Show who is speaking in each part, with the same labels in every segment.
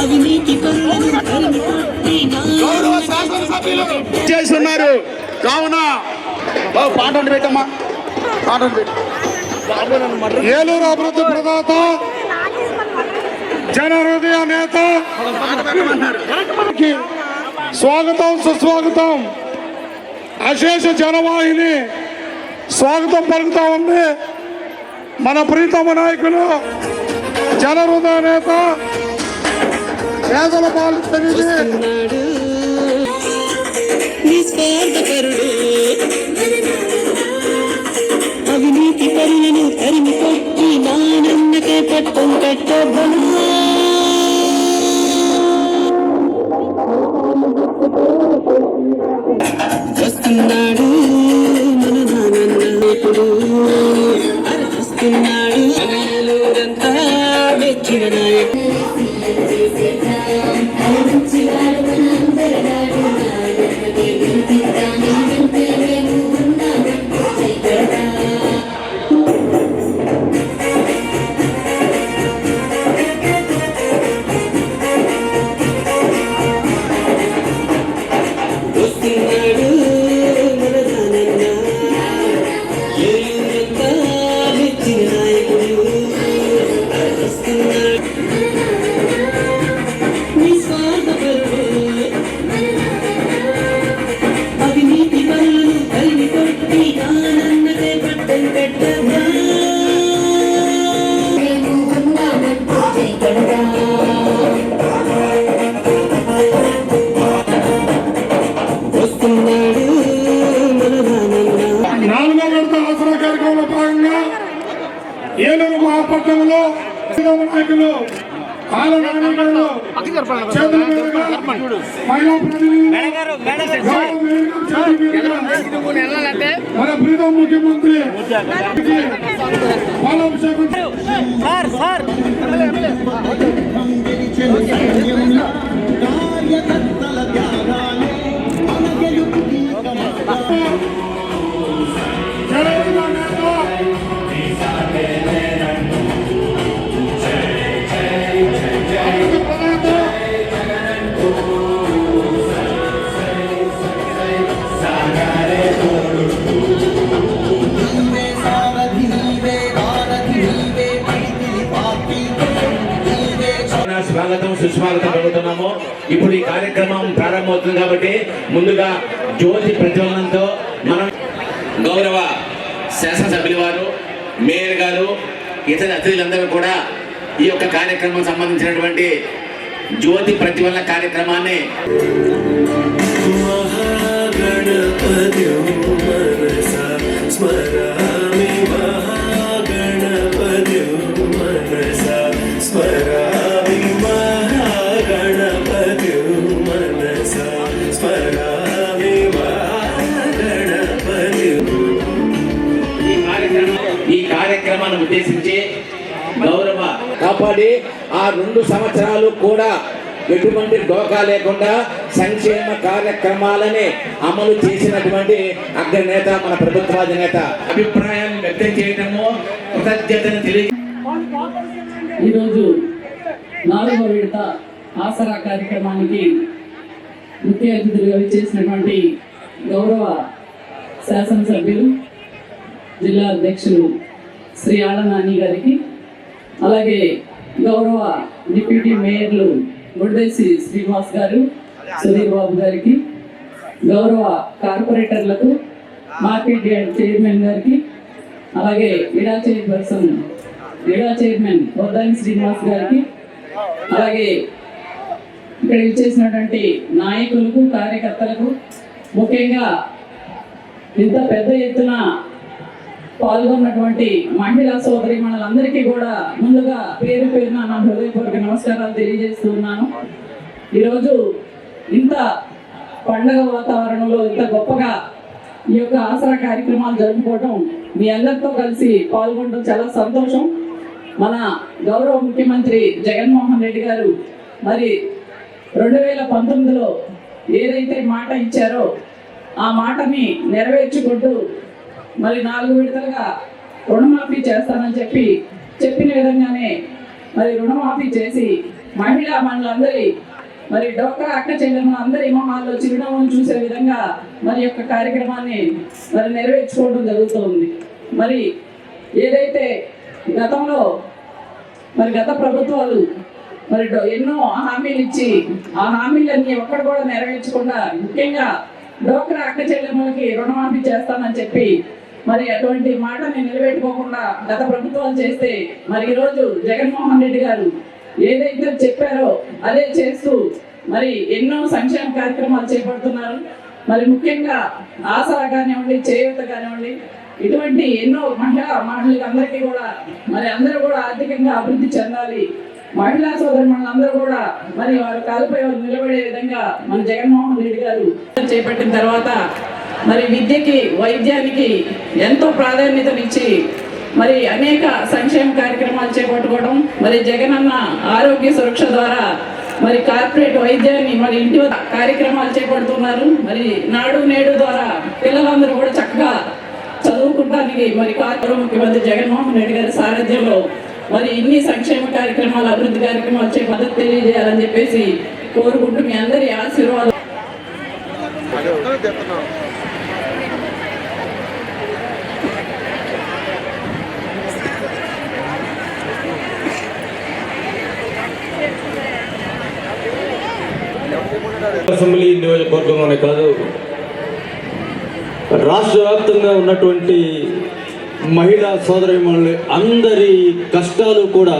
Speaker 1: అవినీతి పరులను
Speaker 2: చేస్తున్నారు. కావున పాట పెట్టమ్మా. పాట
Speaker 3: ఏలూరు అభివృద్ధి ప్రదాత జన హృదయ నేత స్వాగతం సుస్వాగతం. అశేష జనవాహిని స్వాగతం పలుకుతా ఉంది. మన ప్రీతమ నాయకులు జన నేత పేదల పాలితనిధి
Speaker 1: ఉన్నాడు నిస్వార్థపరుడు అవినీతి పరులను తరిమి కొట్టి నానన్నకే పట్టం కట్టబడా వస్తున్నాడు
Speaker 3: గౌరవ వేదిక చేతుల మీదుగా మన ప్రీతం
Speaker 4: కార్యక్రమం ప్రారంభమవుతుంది కాబట్టి ముందుగా జ్యోతి ప్రజ్వలనంతో మనం గౌరవ శాసనసభ్యుల వారు మేయర్ గారు ఇతర అతిథులందరూ కూడా ఈ యొక్క కార్యక్రమం సంబంధించినటువంటి జ్యోతి ప్రతివల్ల కార్యక్రమాన్ని స్మరా కాపాడి ఆ రెండు సంవత్సరాలు కూడా ఎటువంటి డోకా లేకుండా సంక్షేమ కార్యక్రమాలని అమలు చేసినటువంటి అగ్రనేత మన ప్రభుత్వాధినేత అభిప్రాయాన్ని వ్యక్తం చేయటము కృతజ్ఞతను తెలియ
Speaker 5: ఈరోజు నాలుగో విడత ఆసరా కార్యక్రమానికి ముఖ్య అతిథులుగా విచ్చేసినటువంటి గౌరవ శాసనసభ్యులు జిల్లా అధ్యక్షులు శ్రీ ఆళ్ళ నాని గారికి అలాగే గౌరవ డిప్యూటీ మేయర్లు గుడ్డేసి శ్రీనివాస్ గారు సుధీర్ బాబు గారికి గౌరవ కార్పొరేటర్లకు మార్కెట్ యార్డ్ చైర్మన్ గారికి అలాగే ఇడా చైర్పర్సన్ ఇడా చైర్మన్ వద్దాని శ్రీనివాస్ గారికి అలాగే ఇక్కడ ఇచ్చేసినటువంటి నాయకులకు కార్యకర్తలకు ముఖ్యంగా ఇంత పెద్ద ఎత్తున పాల్గొన్నటువంటి మహిళా సోదరి మనలందరికీ కూడా ముందుగా పేరు పేరున నా హృదయపూర్వక నమస్కారాలు తెలియజేస్తున్నాను ఈరోజు ఇంత పండగ వాతావరణంలో ఇంత గొప్పగా ఈ యొక్క ఆసరా కార్యక్రమాలు జరుపుకోవడం మీ అందరితో కలిసి పాల్గొనడం చాలా సంతోషం. మన గౌరవ ముఖ్యమంత్రి జగన్మోహన్ రెడ్డి గారు మరి రెండు వేల పంతొమ్మిదిలో ఏదైతే మాట ఇచ్చారో ఆ మాటని నెరవేర్చుకుంటూ మరి నాలుగు విడతలుగా రుణమాఫీ చేస్తానని చెప్పి చెప్పిన విధంగానే మరి రుణమాఫీ చేసి మహిళా మనులందరి మరి డోక్రా అక్క చెల్లెమ్మ అందరి మొహాల్లో చిరునవ్వును చూసే విధంగా మరి యొక్క కార్యక్రమాన్ని మరి నెరవేర్చుకోవడం జరుగుతుంది. మరి ఏదైతే గతంలో మరి గత ప్రభుత్వాలు మరి డో- ఎన్నో హామీలు ఇచ్చి ఆ హామీలన్నీ ఒక్కడు కూడా నెరవేర్చకుండా ముఖ్యంగా డోక్రా అక్క చెల్లెమ్మలకి రుణమాఫీ చేస్తానని చెప్పి మరి అటువంటి మాటని నిలబెట్టుకోకుండా గత ప్రభుత్వాలు చేస్తే మరి ఈరోజు జగన్మోహన్ రెడ్డి గారు ఏదైతే చెప్పారో అదే చేస్తూ మరి ఎన్నో సంక్షేమ కార్యక్రమాలు చేపడుతున్నారు. మరి ముఖ్యంగా ఆసరా కానివ్వండి చేయూత కానివ్వండి ఇటువంటి ఎన్నో మహిళా మహిళలకు అందరికీ కూడా మరి అందరూ కూడా ఆర్థికంగా అభివృద్ధి చెందాలి. మహిళా సోదరి అందరూ కూడా మరి వారు కాలుపై నిలబడే విధంగా మన జగన్మోహన్ రెడ్డి గారు చేపట్టిన తర్వాత మరి విద్యకి వైద్యానికి ఎంతో ప్రాధాన్యతనిచ్చి మరి అనేక సంక్షేమ కార్యక్రమాలు చేపట్టుకోవడం మరి జగనన్న ఆరోగ్య సురక్ష ద్వారా మరి కార్పొరేట్ వైద్యాన్ని మరి ఇంటి కార్యక్రమాలు చేపడుతున్నారు. మరి నాడు నేడు ద్వారా పిల్లలందరూ కూడా చక్కగా చదువుకుంటానికి మరి కార్పొరేట్ ముఖ్యమంత్రి జగన్మోహన్ రెడ్డి గారి సారథ్యంలో మరి ఇన్ని సంక్షేమ కార్యక్రమాలు అభివృద్ధి కార్యక్రమాలు చే మద్దతు తెలియజేయాలని చెప్పేసి కోరుకుంటూ మీ అందరి ఆశీర్వాదం.
Speaker 6: అసెంబ్లీ నియోజకవర్గంలోనే కాదు రాష్ట్ర వ్యాప్తంగా ఉన్నటువంటి మహిళా సోదరిమణులు అందరి కష్టాలు కూడా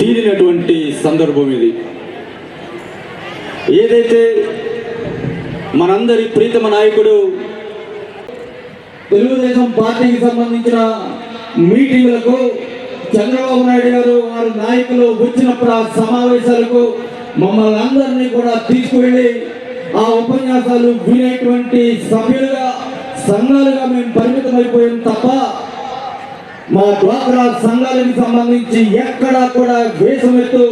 Speaker 6: తీరినటువంటి సందర్భం ఇది. ఏదైతే మనందరి ప్రీతమ నాయకుడు తెలుగుదేశం పార్టీకి సంబంధించిన మీటింగ్లకు చంద్రబాబు నాయుడు గారు వారి నాయకులు వచ్చినప్పుడు ఆ సమావేశాలకు మమ్మల్ని అందరినీ కూడా తీసుకువెళ్ళి ఆ ఉపన్యాసాలు వినేటువంటి సభ్యులుగా సంఘాలుగా మేము పరిమితం అయిపోయాం తప్ప మా డ్వాక్రా సంఘాలకు సంబంధించి ఎక్కడా కూడా వేసమెత్తు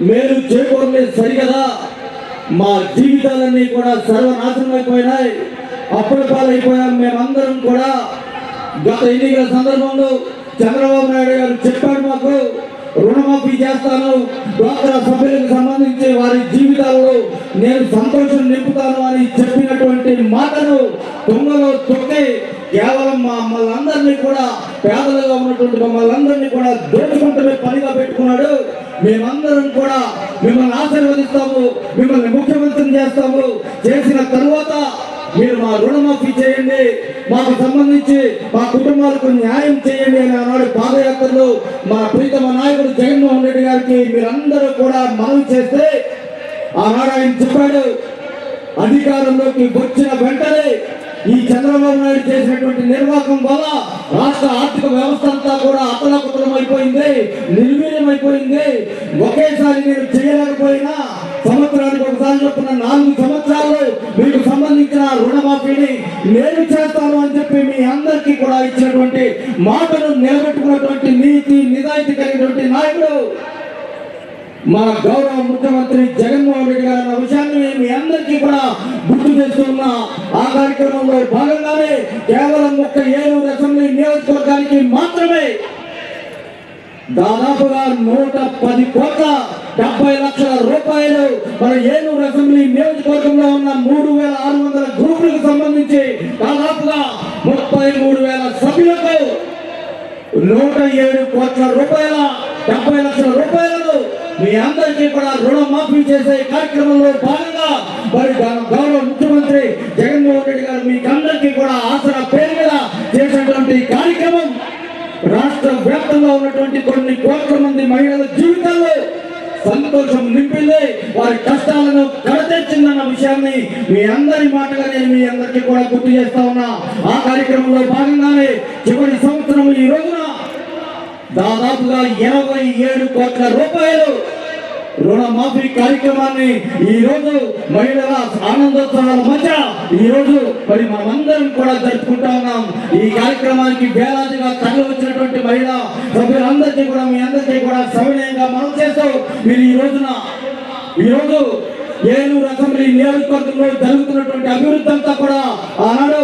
Speaker 6: మేలు చేకూరలేదు సరిగదా. మా జీవితాలన్నీ కూడా సర్వనాశనం అయిపోయినాయి అప్పుడు పాలైపోయాం మేమందరం కూడా. గత ఎన్నికల సందర్భంలో చంద్రబాబు నాయుడు గారు చెప్పాడు మాకు రుణమాఫీ చేస్తాను. డ్వాక్రా సభ్యులకు సంబంధించి వారి జీవితాల్లో నేను సంతోషం నింపుతాను అని చెప్పినటువంటి మాటను తొంగలో తొక్కి కేవలం మా మమ్మల్ని అందరినీ కూడా పేదలుగా ఉన్నటువంటి మమ్మల్ని అందరినీ కూడా దోచుకుంటమే పనిగా పెట్టుకున్నాడు. మేమందరం కూడా మిమ్మల్ని ఆశీర్వదిస్తాము మిమ్మల్ని ముఖ్యమంత్రిని చేస్తాము. చేసిన తర్వాత మీరు మా రుణమాఫీ చేయండి మాకు సంబంధించి మా కుటుంబాలకు న్యాయం చేయండి అని ఆనాడు మా ప్రీతమ నాయకుడు జగన్మోహన్ రెడ్డి గారికి మీరందరూ కూడా మనవి చేస్తే ఆనాడు ఆయన చెప్పాడు అధికారంలోకి వచ్చిన వెంటనే ఈ చంద్రబాబు నాయుడు చేసినటువంటి నిర్వాహకం వల్ల రాష్ట్ర ఆర్థిక వ్యవస్థ అంతా కూడా అతలకుతలం అయిపోయింది నిర్వీర్యం అయిపోయింది ఒకేసారి నేను చేయలేకపోయినా సంవత్సరానికి ఒకసారి చెప్పిన నాలుగు సంవత్సరాలు మీకు సంబంధించిన రుణమాఫీని నేను చేస్తాను అని చెప్పి మీ అందరికీ కూడా ఇచ్చినటువంటి మాటను నిలబెట్టుకున్నటువంటి నీతి నిజాయితీ కలిగినటువంటి నాయకుడు మా గౌరవ ముఖ్యమంత్రి జగన్మోహన్ రెడ్డి గారు అన్న విషయాన్ని మీ అందరికీ కూడా గుర్తు చేస్తున్న ఆ కార్యక్రమంలో భాగంగానే కేవలం ఒక్క ఏలూరు అసెంబ్లీ నియోజకవర్గానికి మాత్రమే దాదాపుగా నూట పది కోట్ల డెబ్బై లక్షల రూపాయలు మన ఏలూరు అసెంబ్లీ నియోజకవర్గంలో ఉన్న మూడు వేల ఆరు వందల గ్రూపులకు సంబంధించి దాదాపుగా ముప్పై మూడు వేల సభ్యులకు నూట ఏడు కోట్ల రూపాయల డెబ్బై లక్షల రూపాయలను మీ అందరికీ కూడా రుణమాఫీ చేసే కార్యక్రమంలో భాగంగా మరి గౌరవ ముఖ్యమంత్రి జగన్మోహన్ రెడ్డి గారు మీకు అందరికీ కూడా ఆసరా పేరు మీద చేసినటువంటి కార్యక్రమం రాష్ట్ర వ్యాప్తంగా ఉన్నటువంటి కొన్ని కోట్ల మంది మహిళల జీవితాల్లో సంతోషం నింపింది వారి కష్టాలను కడతెచ్చిందన్న విషయాన్ని మీ అందరి మాటగా నేను మీ అందరికీ కూడా గుర్తు చేస్తా ఉన్నా. ఆ కార్యక్రమంలో భాగంగానే చివరి సంవత్సరం ఈ రోజున దాదాపుగా ఇరవై ఏడు కోట్ల రూపాయలు రుణమాఫీ కార్యక్రమాన్ని ఈ రోజు మహిళల ఆనందోత్సవాల మధ్య ఈ రోజు మరి మనమందరం కూడా జరుపుకుంటా ఉన్నాం. ఈ కార్యక్రమానికి వేలాదిగా తరలి వచ్చినటువంటి మహిళ సభ్యులందరికీ కూడా మీ అందరికీ కూడా సవినయంగా మనం చేస్తూ మీరు ఈ రోజున ఈ రోజు ఏలూరు అసెంబ్లీ నియోజకవర్గంలో జరుగుతున్నటువంటి అభివృద్ధి అంతా కూడా ఆనాడు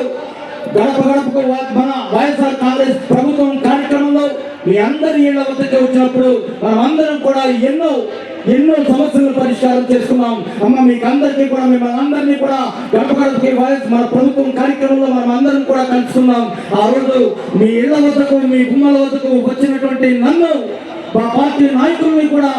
Speaker 6: గడప గడపకు మన వైఎస్ఆర్ కాంగ్రెస్ ప్రభుత్వం కార్యక్రమంలో మీ అందరి ఇళ్ళ వద్దకు వచ్చినప్పుడు మనం అందరం కూడా ఎన్నో ఎన్నో సమస్యలను పరిష్కారం చేసుకున్నాం. అమ్మ మీకు అందరికీ కూడా మిమ్మల్ని అందరినీ కూడా గడపగడపకి మన ప్రభుత్వం కార్యక్రమంలో మనం అందరం కూడా కలుసుకున్నాం. ఆ రోజు మీ ఇళ్ళ వద్దకు మీ గుమ్మల వద్దకు వచ్చినటువంటి నన్ను మా పార్టీ నాయకుల్ని కూడా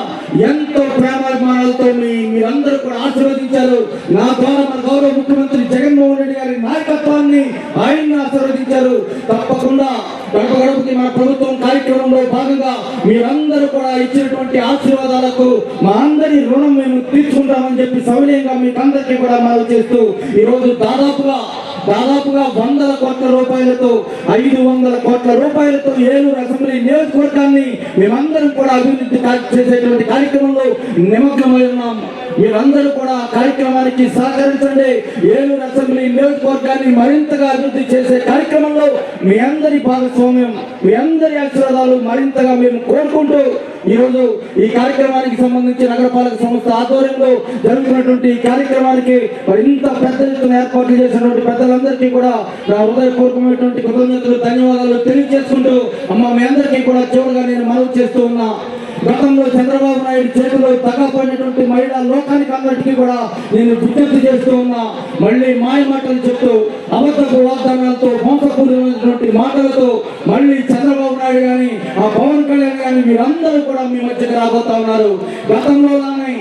Speaker 6: ఎంతో ప్రేమాభిమానాలతో మీ మీరందరూ కూడా ఆశీర్వదించారు. నా ద్వారా మన గౌరవ ముఖ్యమంత్రి జగన్మోహన్ రెడ్డి గారి నాయకత్వాన్ని ఆయన్ని ఆశీర్వదించారు. తప్పకుండా గడప గడపకి మన ప్రభుత్వం కార్యక్రమంలో భాగంగా మీరందరూ కూడా ఇచ్చినటువంటి ఆశీర్వాదాలకు మా అందరి రుణం మేము తీర్చుకుంటామని చెప్పి సవినయంగా మీకు అందరికీ కూడా మనవి చేస్తూ ఈరోజు దాదాపుగా దాదాపుగా వందల కోట్ల రూపాయలతో ఐదు వందల కోట్ల రూపాయలతో ఏలూరు అసెంబ్లీ నియోజకవర్గాన్ని మేమందరం కూడా అభివృద్ధి చేసేటువంటి కార్యక్రమంలో నిమగ్నమై ఉన్నాం. మీరందరూ కూడా కార్యక్రమానికి సహకరించండి. ఏలూరు అసెంబ్లీ నియోజకవర్గాన్ని మరింతగా అభివృద్ధి చేసే కార్యక్రమంలో మీ అందరి భాగస్వామ్యం మీ అందరి ఆశీర్వాదాలు మరింతగా మేము కోరుకుంటూ ఈరోజు ఈ కార్యక్రమానికి సంబంధించి నగరపాలక సంస్థ ఆధ్వర్యంలో జరుగుతున్నటువంటి ఈ కార్యక్రమానికి మరింత పెద్ద ఎత్తున ఏర్పాట్లు చేసినటువంటి అందరికీ కూడా నా హృదయపూర్వకమైనటువంటి కృతజ్ఞతలు ధన్యవాదాలు తెలియజేసుకుంటూ అమ్మ మీ అందరికీ కూడా చివరిగా నేను మనవి చేస్తూ ఉన్నా. గతంలో చంద్రబాబు నాయుడు చేతిలో తగ్గపోయినటువంటి మహిళా లోకానికి అందరికీ కూడా నేను విజ్ఞప్తి చేస్తూ ఉన్నా. మళ్ళీ మాయ మాటలు చెప్తూ అబద్ధపు వాగ్దానాలతో మోసపూరితమైనటువంటి మాటలతో మళ్ళీ చంద్రబాబు నాయుడు కానీ ఆ పవన్ కళ్యాణ్ గాని మీరందరూ కూడా మీ మధ్యకి రాబోతా ఉన్నారు. గతంలోనే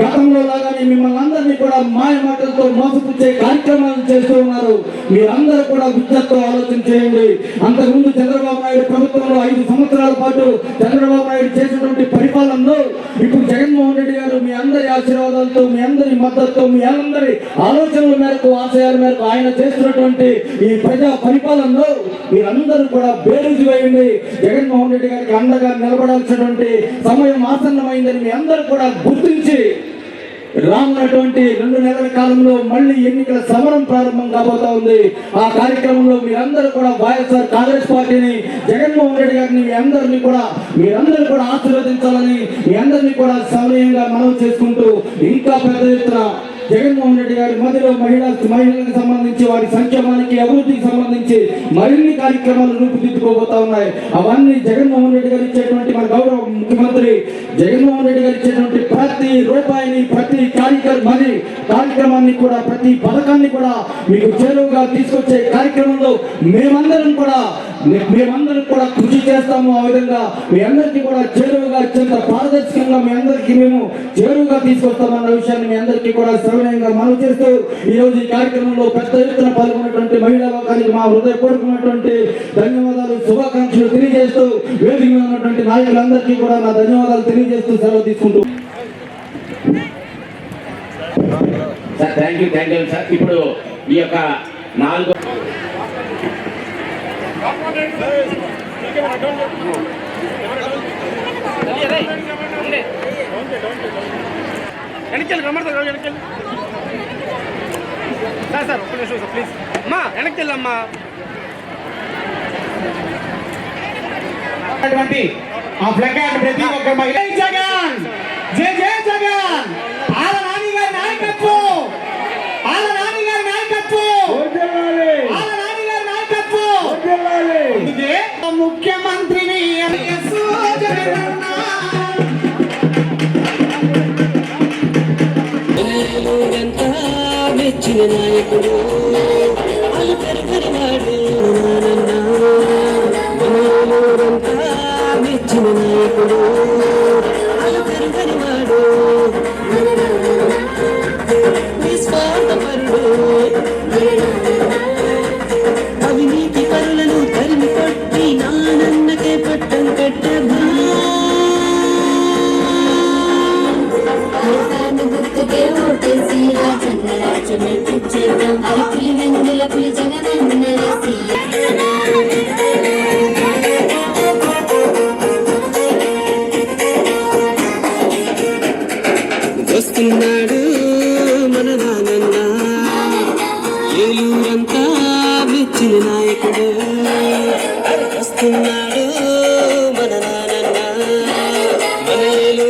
Speaker 6: గతంలో లాగానే మిమ్మల్ని అందరినీ కూడా మాయ మాటలతో మోసపుచ్చే కార్యక్రమాలు చేస్తూ ఉన్నారు. మీరందరూ కూడా విద్యతో ఆలోచన చేయండి. అంతకుముందు చంద్రబాబు నాయుడు ప్రభుత్వంలో ఐదు సంవత్సరాల పాటు చంద్రబాబు నాయుడు చేసినటువంటి పరిపాలనలో ఇప్పుడు జగన్మోహన్ రెడ్డి గారు మీ అందరి ఆశీర్వాదాలతో మీ అందరి మద్దతుతో మీ అందరి ఆలోచనల మేరకు ఆశయాల మేరకు ఆయన చేస్తున్నటువంటి ఈ ప్రజా పరిపాలనలో మీరందరూ కూడా బేరుజు వేయండి. జగన్మోహన్ రెడ్డి గారికి అండగా నిలబడాల్సినటువంటి సమయం ఆసన్నమైందని మీ అందరూ కూడా గుర్తించి రానున్నటువంటి రెండు నెలల కాలంలో మళ్ళీ ఎన్నికల సమరం ప్రారంభం కాబోతా ఉంది. ఆ కార్యక్రమంలో మీరందరూ కూడా వైఎస్ఆర్ కాంగ్రెస్ పార్టీని జగన్మోహన్ రెడ్డి గారిని మీ అందరినీ కూడా మీరందరూ కూడా ఆశీర్వదించాలని మీ అందరినీ కూడా సమయంగా మనం చేసుకుంటూ ఇంకా పెద్ద ఎత్తున జగన్మోహన్ రెడ్డి గారి మధ్యలో మహిళా మహిళలకు సంబంధించి వారి సంక్షేమానికి అభివృద్ధికి సంబంధించి మరిన్ని కార్యక్రమాలు రూపుదిద్దుకోబోతా ఉన్నాయి. అవన్నీ జగన్మోహన్ రెడ్డి గారు ఇచ్చేటువంటి మన గౌరవ ముఖ్యమంత్రి జగన్మోహన్ రెడ్డి గారు ఇచ్చేటువంటి ప్రతి రూపాయిని ప్రతి కార్యక్రమం కార్యక్రమాన్ని కూడా ప్రతి పథకాన్ని కూడా మీకు చేరువుగా తీసుకొచ్చే కార్యక్రమంలో మేమందరం కూడా మేమందరం కూడా కృషి చేస్తాము. ఆ విధంగా మీ అందరికీ కూడా చేరువుగా అత్యంత పారదర్శకంగా మీ అందరికీ మేము చేరువుగా తీసుకొస్తామన్న విషయాన్ని మీ అందరికీ కూడా సవినయంగా మనవి చేస్తూ ఈ రోజు ఈ కార్యక్రమంలో పెద్ద ఎత్తున పాల్గొన్నటువంటి మహిళా లోకానికి మా హృదయపూర్వకమైనటువంటి ధన్యవాదాలు శుభాకాంక్షలు తెలియజేస్తూ వేదిక మీద ఉన్నటువంటి నాయకులందరికీ కూడా నా ధన్యవాదాలు తెలియజేస్తూ సెలవు తీసుకుంటూ
Speaker 4: sir thank you thank you sir ఇప్పుడు ఈ యొక్క నాలుగు
Speaker 3: వెనక్కి కమర్తా వెనక్కి సార్ సార్ ఒక్క నిమిషం సార్ ప్లీజ్ అమ్మా వెనక్కి వెళ్ళమ్మా.
Speaker 2: ఆ ప్లకార్డ్ ప్రతి ఒక్క మహిళ. జగన్!
Speaker 1: మెచ్చిన నాయకుడు నాయకుడు.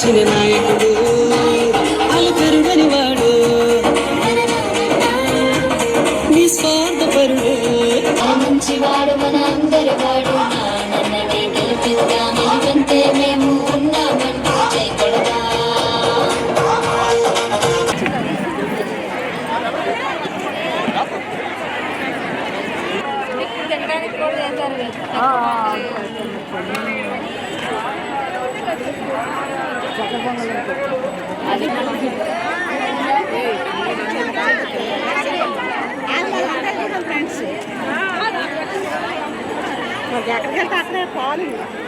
Speaker 1: మెచ్చిన నాయకుడు
Speaker 7: మీ